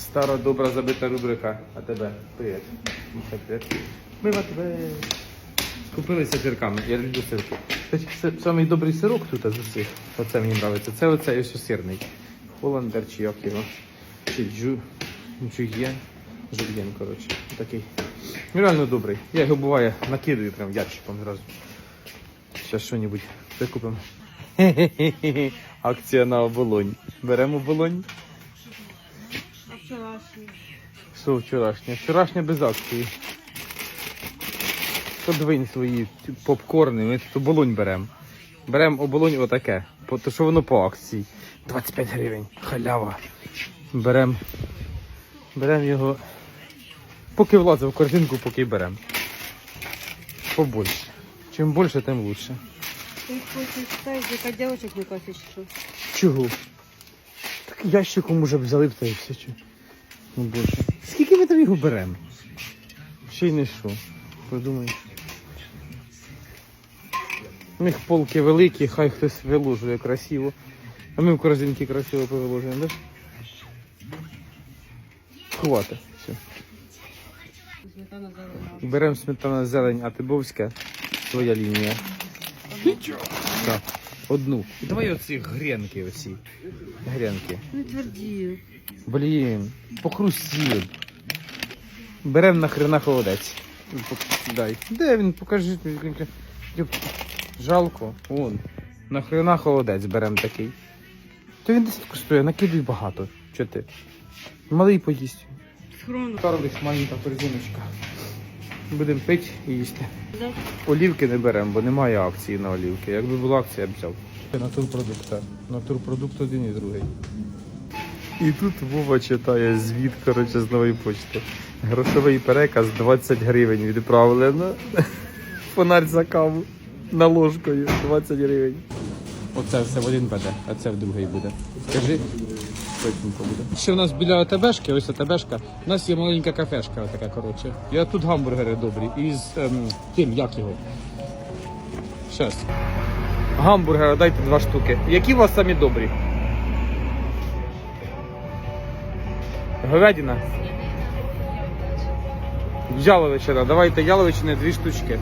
Стара добра забита рубрика. А тебе? Привіт. Ми вас тебе купилися сирками. Я люблю сирки. Це, добрий сирок тут з усіх. Оце мені подобається. Це оцей ось сирний. Холландер чи як його. Чи джу. Джуєн. Жульєн, коротше. Такий. Реально добрий. Я його буває накидаю прям ящиком зразу. Зараз що-небудь прикупимо. Акція на оболонь. Беремо оболонь. А вчорашній? Що вчорашнє? Вчорашнє без акції. Подвинь свої попкорни, ми тут оболонь беремо. Беремо оболонь отаке, то що воно по акції. 25 гривень, халява. Беремо берем його. Поки влазив в корзинку, поки беремо. Побольше. Чим більше, тим лучше. Ти хочеш стати, яка дівчинок не косиш, що? Чого? Так ящиком уже взяли б та і все. чого. Ну боже. Скільки ми там його беремо? Ще й не що. Подумай. У них полки великі, хай хтось виложує красиво. А ми в корзинки красиво повиложуємо, да? Хватить. Все. Беремо сметана зелень, а тибовська своя лінія. Так. Одну. І давай оці гренки оці. Гренки. Не тверді. Блін, похрустів. Берем нахрена холодець. Дай. Де він? Покажи. Жалко. Вон. Нахрена холодець берем такий. То він десь коштує, накидуй багато. Чо ти? Малий поїсть. Схрону. Карлиш маленька корзиночка. Будемо пити і їсти. Олівки не беремо, бо немає акції на олівки. Якби була акція, я б взяв. Натурпродукт. Натурпродукт один і другий. І тут Вова читає звіт, коротше, з нової почти. Грошовий переказ 20 гривень відправлено. Фонарь за каву на ложкою 20 гривень. Оце все в один буде, а це в другий буде. Скажи. Швиденько буде. Ще в нас біля АТБшки, ось АТБшка, у нас є маленька кафешка така, коротше. І тут гамбургери добрі. Із ем, тим, як його. Щас. Гамбургера дайте два штуки. Які у вас самі добрі? Говядина. Яловичина. Давайте яловичини дві штучки.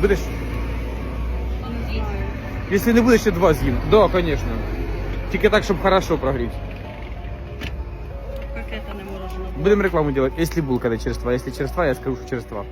Будеш? Якщо не будеш, ще два з'їм. Да, звісно. Тільки так, щоб хорошо прогріть. Как это не можно? Будемо рекламу делать, если булка не через два. Если через два, я скажу, что через два.